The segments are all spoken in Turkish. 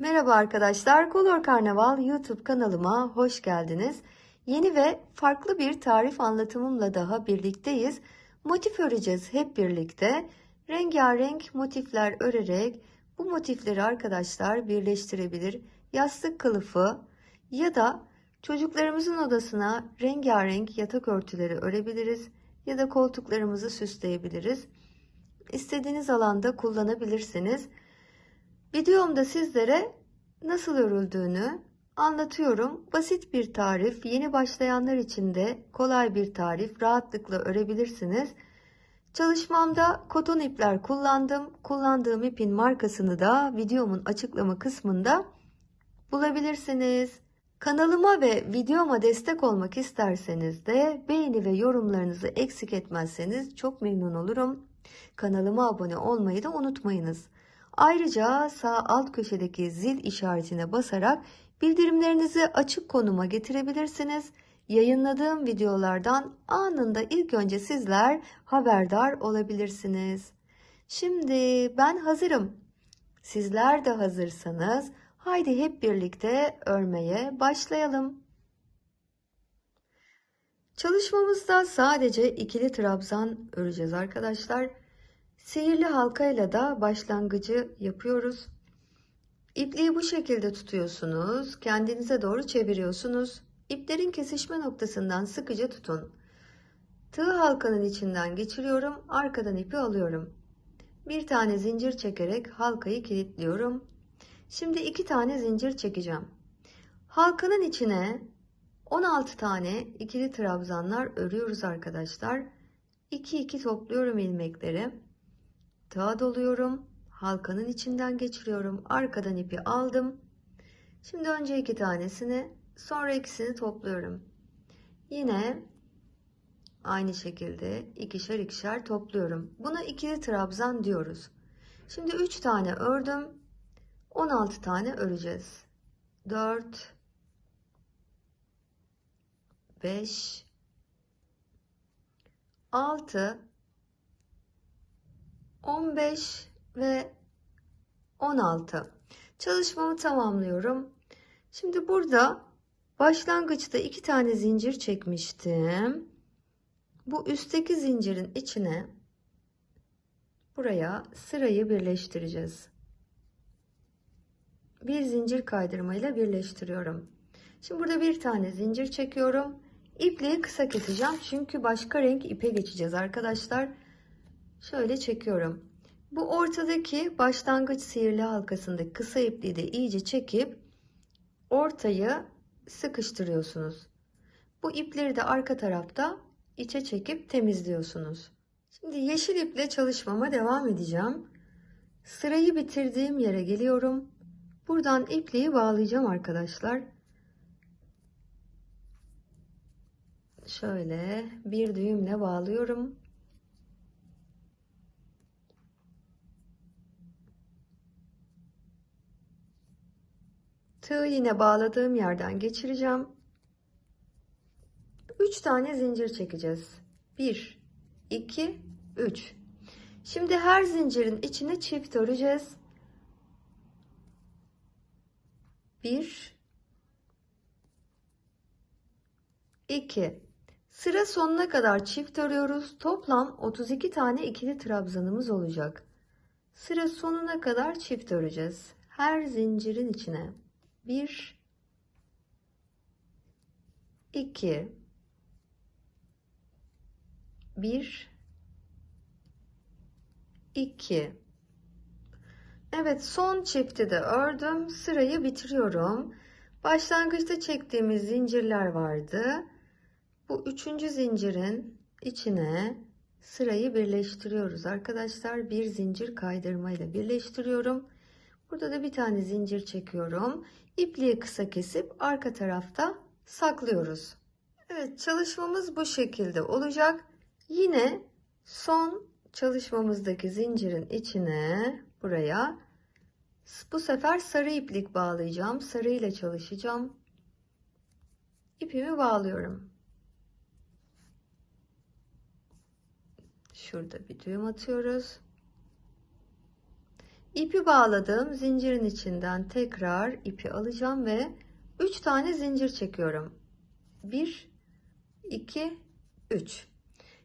Merhaba arkadaşlar, Color Karnaval YouTube kanalıma hoş geldiniz. Yeni ve farklı bir tarif anlatımımla daha birlikteyiz. Motif öreceğiz hep birlikte. Rengarenk motifler örerek bu motifleri arkadaşlar birleştirebilir. Yastık kılıfı ya da çocuklarımızın odasına rengarenk yatak örtüleri örebiliriz ya da koltuklarımızı süsleyebiliriz. İstediğiniz alanda kullanabilirsiniz. Videomda sizlere nasıl örüldüğünü anlatıyorum. Basit bir tarif, yeni başlayanlar için de kolay bir tarif, rahatlıkla örebilirsiniz. Çalışmamda koton ipler kullandım. Kullandığım ipin markasını da videomun açıklama kısmında bulabilirsiniz. Kanalıma ve videoma destek olmak isterseniz de beğeni ve yorumlarınızı eksik etmezseniz çok memnun olurum. Kanalıma abone olmayı da unutmayınız. Ayrıca sağ alt köşedeki zil işaretine basarak bildirimlerinizi açık konuma getirebilirsiniz. Yayınladığım videolardan anında ilk önce sizler haberdar olabilirsiniz. Şimdi ben hazırım. Sizler de hazırsanız haydi hep birlikte örmeye başlayalım. Çalışmamızda sadece ikili trabzan öreceğiz arkadaşlar. Sihirli halkayla da başlangıcı yapıyoruz. İpliği bu şekilde tutuyorsunuz. Kendinize doğru çeviriyorsunuz. İplerin kesişme noktasından sıkıca tutun. Tığ halkanın içinden geçiriyorum. Arkadan ipi alıyorum. Bir tane zincir çekerek halkayı kilitliyorum. Şimdi iki tane zincir çekeceğim. Halkanın içine 16 tane ikili trabzanlar örüyoruz arkadaşlar. 2 2 topluyorum ilmekleri. Tığa doluyorum. Halkanın içinden geçiriyorum. Arkadan ipi aldım. Şimdi önce iki tanesini sonra ikisini topluyorum. Yine aynı şekilde ikişer ikişer topluyorum. Buna ikili trabzan diyoruz. Şimdi 3 tane ördüm. 16 tane öreceğiz. 4 5 6 15 ve 16 çalışmamı tamamlıyorum. Şimdi burada başlangıçta iki tane zincir çekmiştim. Bu üstteki zincirin içine buraya sırayı birleştireceğiz. Bir zincir kaydırmayla birleştiriyorum. Şimdi burada bir tane zincir çekiyorum. İpliği kısa keseceğim çünkü başka renk ipe geçeceğiz arkadaşlar. Şöyle çekiyorum. Bu ortadaki başlangıç sihirli halkasındaki kısa ipliği de iyice çekip ortayı sıkıştırıyorsunuz. Bu ipleri de arka tarafta içe çekip temizliyorsunuz. Şimdi yeşil iple çalışmama devam edeceğim. Sırayı bitirdiğim yere geliyorum. Buradan ipliği bağlayacağım arkadaşlar. Şöyle bir düğümle bağlıyorum. Tığı yine bağladığım yerden geçireceğim. 3 tane zincir çekeceğiz. 1 2 3 Şimdi her zincirin içine çift öreceğiz. 1 2 Sıra sonuna kadar çift örüyoruz. Toplam 32 tane ikili trabzanımız olacak. Sıra sonuna kadar çift öreceğiz. Her zincirin içine. 1 2 1 2 Evet son çifti de ördüm. Sırayı bitiriyorum. Başlangıçta çektiğimiz zincirler vardı. Bu üçüncü zincirin içine sırayı birleştiriyoruz arkadaşlar. Bir zincir kaydırmayla birleştiriyorum. Burada da bir tane zincir çekiyorum. İpliği kısa kesip arka tarafta saklıyoruz. Evet çalışmamız bu şekilde olacak. Yine son çalışmamızdaki zincirin içine buraya bu sefer sarı iplik bağlayacağım. Sarı ile çalışacağım. İpimi bağlıyorum. Şurada bir düğüm atıyoruz. İpi bağladığım zincirin içinden tekrar ipi alacağım ve 3 tane zincir çekiyorum. 1 2 3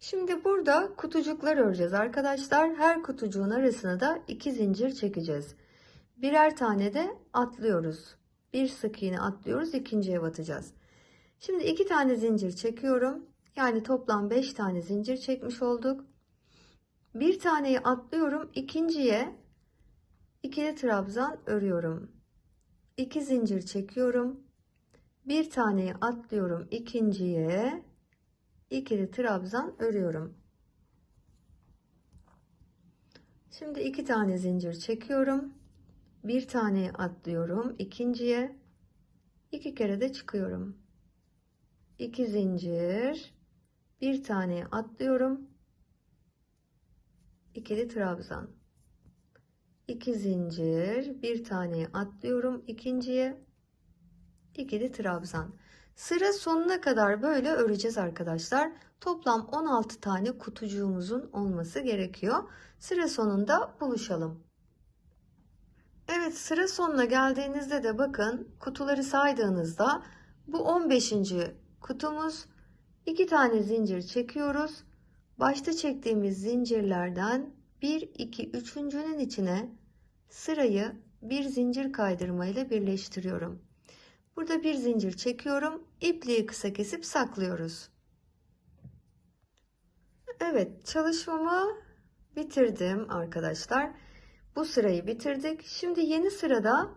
Şimdi burada kutucuklar öreceğiz arkadaşlar. Her kutucuğun arasına da 2 zincir çekeceğiz. Birer tane de atlıyoruz. Bir sık iğne atlıyoruz, ikinciye batacağız. Şimdi 2 tane zincir çekiyorum. Yani toplam 5 tane zincir çekmiş olduk. Bir taneyi atlıyorum, ikinciye ikili trabzan örüyorum. 2 zincir çekiyorum. Bir taneyi atlıyorum, ikinciye ikili trabzan örüyorum. Şimdi iki tane zincir çekiyorum. Bir taneyi atlıyorum. ikinciye iki kere de çıkıyorum. İki zincir. Bir taneyi atlıyorum. ikili trabzan. İki zincir. Bir taneyi atlıyorum. ikinciye ikili trabzan. Sıra sonuna kadar böyle öreceğiz arkadaşlar. Toplam 16 tane kutucuğumuzun olması gerekiyor. Sıra sonunda buluşalım. Evet sıra sonuna geldiğinizde de bakın kutuları saydığınızda bu 15. kutumuz. 2 tane zincir çekiyoruz. Başta çektiğimiz zincirlerden 1 2 3.'nün içine sırayı bir zincir kaydırmayla birleştiriyorum. Burada bir zincir çekiyorum. İpliği kısa kesip saklıyoruz. Evet çalışmamı bitirdim arkadaşlar. Bu sırayı bitirdik. Şimdi yeni sırada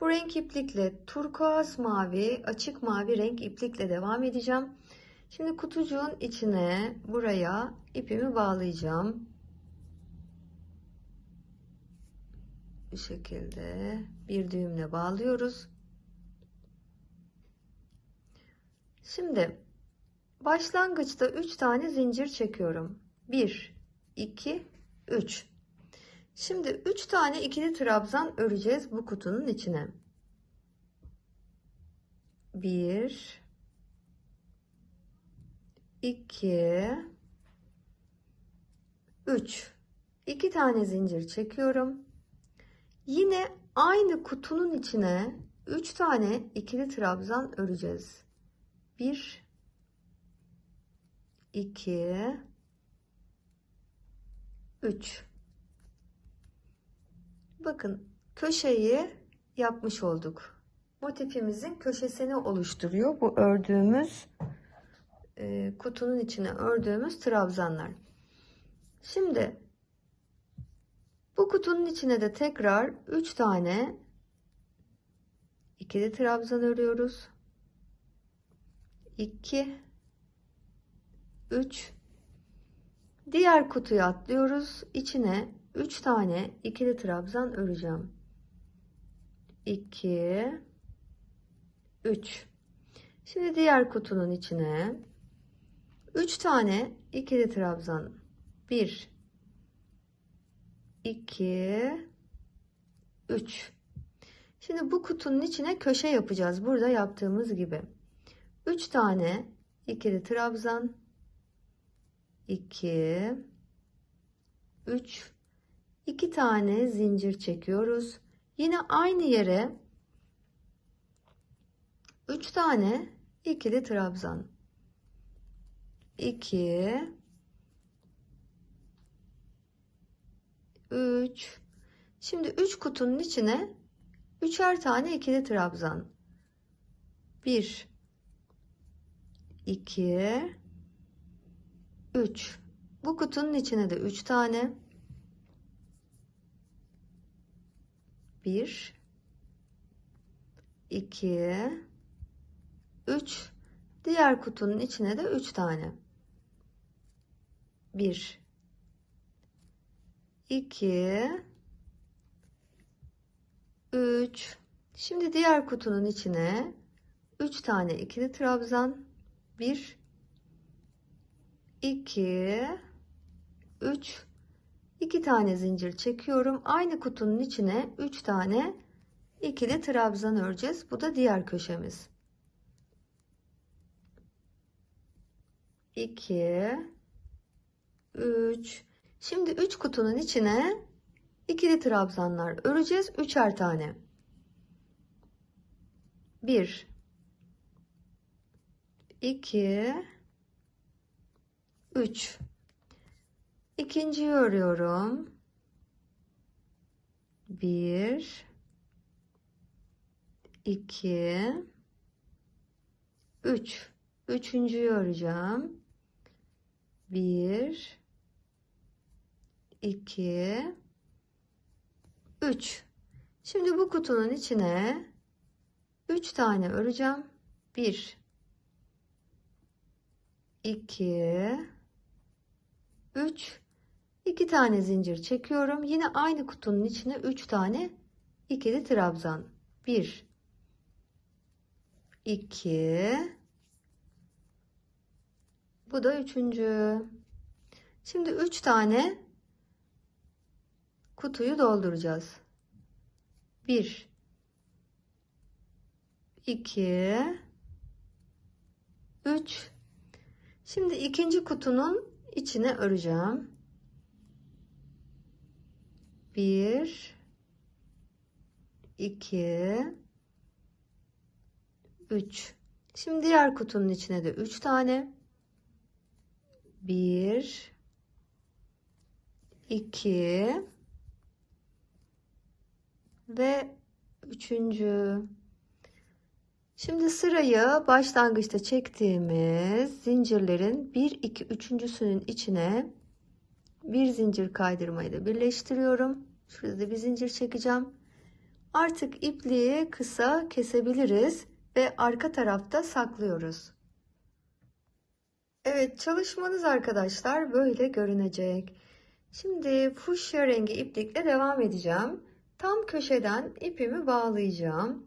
bu renk iplikle turkuaz mavi, açık mavi renk iplikle devam edeceğim. Şimdi kutucuğun içine buraya ipimi bağlayacağım. Bu şekilde bir düğümle bağlıyoruz. Şimdi başlangıçta 3 tane zincir çekiyorum. 1 2 3 Şimdi 3 tane ikili trabzan öreceğiz bu kutunun içine. 1 2 3 2 tane zincir çekiyorum. Yine aynı kutunun içine 3 tane ikili trabzan öreceğiz. 1 2 3 Bakın köşeyi yapmış olduk. Motifimizin köşesini oluşturuyor bu ördüğümüz e, kutunun içine ördüğümüz trabzanlar. Şimdi bu kutunun içine de tekrar 3 tane ikili trabzan örüyoruz. 2 3 Diğer kutuyu atlıyoruz. İçine 3 tane ikili trabzan öreceğim. 2 3 Şimdi diğer kutunun içine 3 tane ikili trabzan 1 2 3 Şimdi bu kutunun içine köşe yapacağız. Burada yaptığımız gibi. 3 tane ikili trabzan 2 3 2 tane zincir çekiyoruz. Yine aynı yere 3 tane ikili trabzan 2 3 Şimdi 3 kutunun içine üçer tane ikili trabzan. 1 2 3 bu kutunun içine de 3 tane. 1 2 3 diğer kutunun içine de 3 tane. 1 2 3 şimdi diğer kutunun içine 3 tane ikili trabzan 1 2 3 2 tane zincir çekiyorum. Aynı kutunun içine 3 tane ikili trabzan öreceğiz. Bu da diğer köşemiz. 2 3 Şimdi 3 kutunun içine ikili trabzanlar öreceğiz. Üçer tane. 1 2 3 İkinciyi örüyorum. 1 2 3 Üçüncüyü öreceğim. 1 2 3 Şimdi bu kutunun içine 3 tane öreceğim. 1 2 3 2 tane zincir çekiyorum. Yine aynı kutunun içine 3 tane ikili trabzan. 1 2 Bu da üçüncü. Şimdi 3 tane kutuyu dolduracağız. 1 2 3 Şimdi ikinci kutunun içine öreceğim. 1 2 3 Şimdi diğer kutunun içine de 3 tane 1 2 ve üçüncü Şimdi sırayı başlangıçta çektiğimiz zincirlerin 1 2 üçüncüsünün içine bir zincir kaydırmayla birleştiriyorum. Şurada bir zincir çekeceğim. Artık ipliği kısa kesebiliriz ve arka tarafta saklıyoruz. Evet çalışmanız arkadaşlar böyle görünecek. Şimdi fuşya rengi iplikle devam edeceğim. Tam köşeden ipimi bağlayacağım.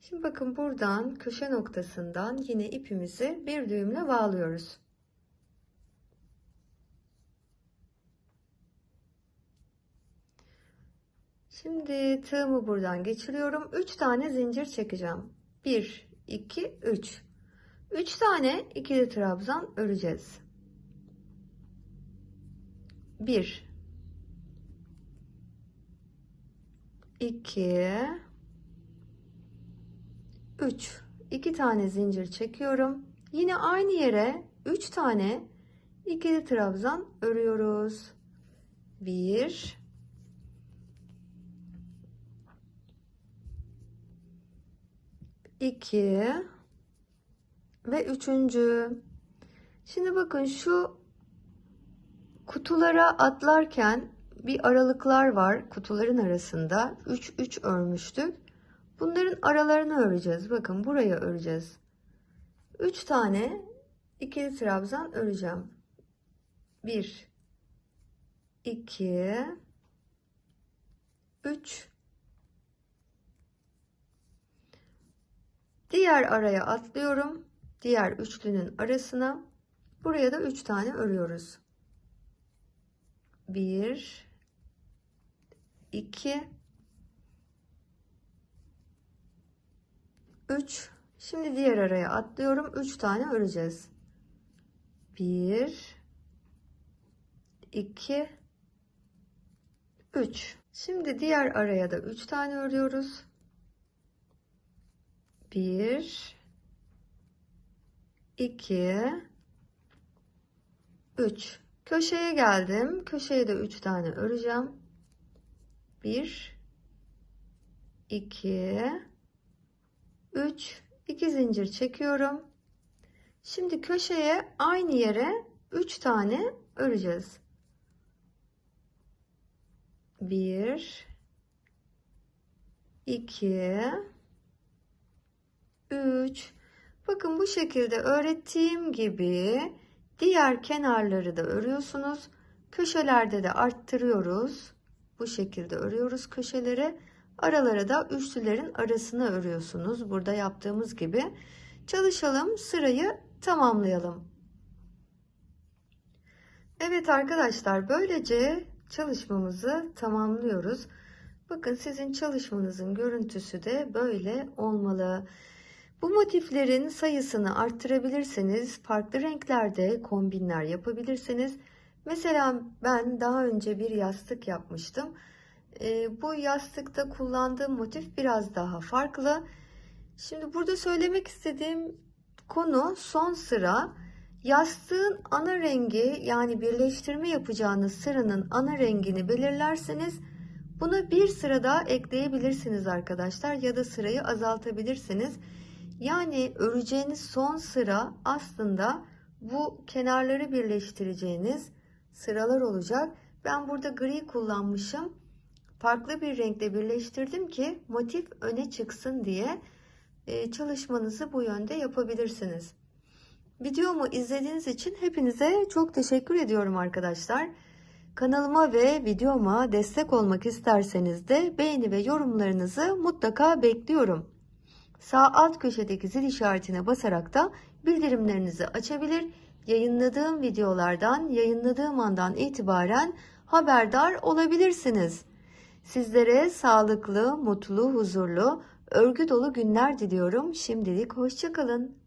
Şimdi bakın buradan köşe noktasından yine ipimizi bir düğümle bağlıyoruz. Şimdi tığımı buradan geçiriyorum. 3 tane zincir çekeceğim. 1 2 3. 3 tane ikili trabzan öreceğiz. 1 2 3 2 tane zincir çekiyorum. Yine aynı yere 3 tane ikili trabzan örüyoruz. 1 2 ve üçüncü. Şimdi bakın şu kutulara atlarken bir aralıklar var kutuların arasında. 3 3 örmüştük. Bunların aralarını öreceğiz. Bakın buraya öreceğiz. 3 tane ikili trabzan öreceğim. 1 2 3 Diğer araya atlıyorum. Diğer üçlünün arasına. Buraya da 3 tane örüyoruz. 1 2 3 şimdi diğer araya atlıyorum. 3 tane öreceğiz. 1 2 3 şimdi diğer araya da 3 tane örüyoruz. 1 2 3 köşeye geldim. Köşeye de 3 tane öreceğim 1 2 3 2 zincir çekiyorum. Şimdi köşeye aynı yere 3 tane öreceğiz. 1 2 3 bakın bu şekilde öğrettiğim gibi diğer kenarları da örüyorsunuz. Köşelerde de arttırıyoruz bu şekilde örüyoruz köşeleri Aralara da üçlülerin arasını örüyorsunuz. Burada yaptığımız gibi. Çalışalım. Sırayı tamamlayalım. Evet arkadaşlar böylece çalışmamızı tamamlıyoruz. Bakın sizin çalışmanızın görüntüsü de böyle olmalı. Bu motiflerin sayısını arttırabilirseniz farklı renklerde kombinler yapabilirsiniz. Mesela ben daha önce bir yastık yapmıştım. Ee, bu yastıkta kullandığım motif biraz daha farklı. Şimdi burada söylemek istediğim konu son sıra yastığın ana rengi yani birleştirme yapacağınız sıranın ana rengini belirlerseniz buna bir sıra daha ekleyebilirsiniz arkadaşlar ya da sırayı azaltabilirsiniz. Yani öreceğiniz son sıra aslında bu kenarları birleştireceğiniz sıralar olacak. Ben burada gri kullanmışım. Farklı bir renkle birleştirdim ki motif öne çıksın diye e, çalışmanızı bu yönde yapabilirsiniz. Videomu izlediğiniz için hepinize çok teşekkür ediyorum arkadaşlar. Kanalıma ve videoma destek olmak isterseniz de beğeni ve yorumlarınızı mutlaka bekliyorum. Sağ alt köşedeki zil işaretine basarak da bildirimlerinizi açabilir, yayınladığım videolardan yayınladığım andan itibaren haberdar olabilirsiniz. Sizlere sağlıklı, mutlu, huzurlu, örgü dolu günler diliyorum. Şimdilik hoşçakalın.